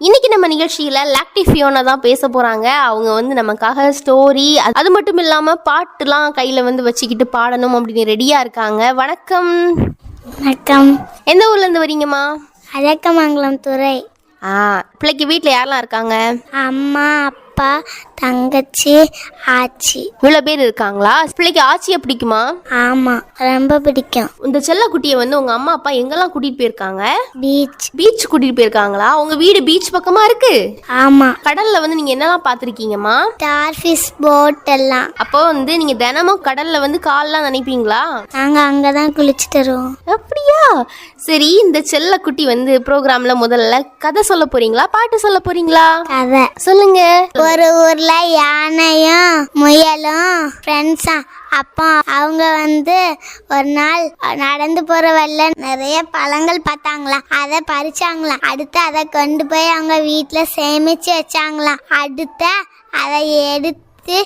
இன்னைக்கு நம்ம நிகழ்ச்சியில லாக்டி ஃபியோனா தான் பேச போறாங்க. அவங்க வந்து நமக்காக ஸ்டோரி அது மட்டும் இல்லாம பாட்டுலாம் கையில வந்து வச்சுக்கிட்டு பாடணும் அப்படின்னு ரெடியா இருக்காங்க. வணக்கம். வணக்கம். எந்த ஊர்ல இருந்து வரீங்கம்மா? அழக்கமங்கலம் துறை. ஆ பிள்ளைக்கு வீட்ல யாரெல்லாம் இருக்காங்க? அம்மா அப்பா தங்கச்சி ஆச்சி. இவ்வளோ பேர் இருக்காங்களா? பிள்ளைக்கு ஆச்சியை பிடிக்குமா? ஆமாம் ரொம்ப பிடிக்கும். இந்த செல்லக்குட்டியை வந்து உங்க அம்மா அப்பா எங்கெல்லாம் கூட்டிட்டு போயிருக்காங்க? பீச் பீச் கூட்டிட்டு போயிருக்காங்களா? உங்க வீடு பீச் பக்கமா இருக்கு? ஆமாம் கடல்ல வந்து நீங்க என்னெல்லாம் பார்த்திருக்கீங்கம்மா? ஸ்டார்ஃபிஷ் போட் எல்லாம். அப்போ வந்து நீங்க தினமும் கடல்ல வந்து கால்லாம் நினைப்பீங்களா? நாங்கள் அங்கே தான் குளிச்சுட்டு வருவோம். அப்படியா? சரி இந்த செல்லக்குட்டி வந்து ப்ரோக்ராம்ல முதல்ல கதை சொல்ல போறீங்களா? பாட்டு சொல்ல போறீங்களா? கதை. சொல்லுங்க. ஒரு ஊர்ல யானையும் முயலும் ஃப்ரெண்ட்ஸா அப்போ அவங்க வந்து ஒரு நாள் நடந்து போற வழில நிறைய பழங்கள் பார்த்தாங்களாம். அதை பறிச்சாங்களாம். அடுத்து அதை கொண்டு போய் அவங்க வீட்டுல சேமிச்சு வச்சாங்களாம். அடுத்த அதை எடுத்து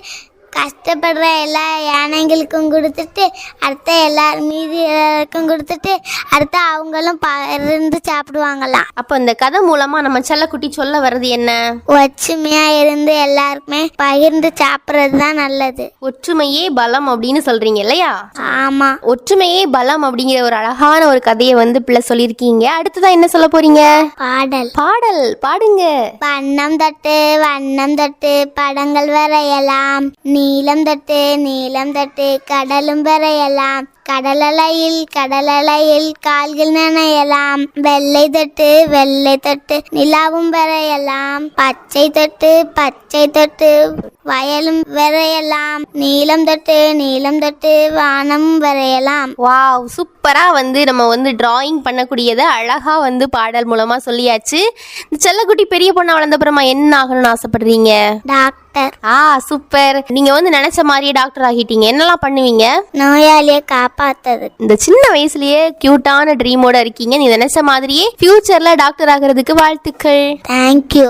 கஷ்டப்படுற எல்லா யானைகளுக்கும் கொடுத்துட்டு அடுத்த எல்லாரும் மீதி எல்லாருக்கும் கொடுத்துட்டு அடுத்து அவங்களும் பகிர்ந்து சாப்பிடுவாங்களாம். அப்ப இந்த கதை மூலமா நம்ம செல்லக்குட்டி சொல்ல வர்றது என்ன? ஒற்றுமையா இருந்து எல்லாருக்குமே பகிர்ந்து சாப்பிட்றது தான் நல்லது. ஒற்றுமையே பலம் அப்படின்னு சொல்றீங்க இல்லையா? ஆமா. ஒற்றுமையே பலம் அப்படிங்கிற ஒரு அழகான ஒரு கதையை வந்து பிள்ளை சொல்லியிருக்கீங்க. அடுத்ததான் என்ன சொல்ல போறீங்க? பாடல். பாடல். பாடுங்க. வண்ணம் தட்டு வண்ணம் தட்டு படங்கள் வரையலாம். நீலம் தட்டு நீலம் தட்டு கடலும் வரையலாம் கடலலையில் கடலலையில் கால்கள் நனையலாம். வெள்ளை தட்டு வெள்ளை தட்டு நிலாவும் வரையலாம். பச்சை தொட்டு பச்சை தொட்டு வயலும் வரையலாம். நீலம் தட்டு நீலம் தட்டு வானமும் வரையலாம். வாவ் சூப்பரா வந்து நம்ம வந்து டிராயிங் பண்ணக்கூடியதை அழகா வந்து பாடல் மூலமா சொல்லியாச்சு. இந்த செல்லக்குட்டி பெரிய பொண்ணா வளர்ந்த அப்புறமா என்ன ஆகணும்னு ஆசைப்படுறீங்க? டாக்டர். ஆ சூப்பர். நீங்க வந்து நினைச்ச மாதிரியே டாக்டர் ஆகிட்டீங்க. என்னெல்லாம் பண்ணுவீங்க? நோயாளியை காப்பாத்தது இந்த சின்ன வயசுலயே கியூட்டான ட்ரீமோட இருக்கீங்க. நீ நினைச்ச மாதிரியே ஃபியூச்சர்ல டாக்டர் ஆகிறதுக்கு வாழ்த்துக்கள். தேங்க்யூ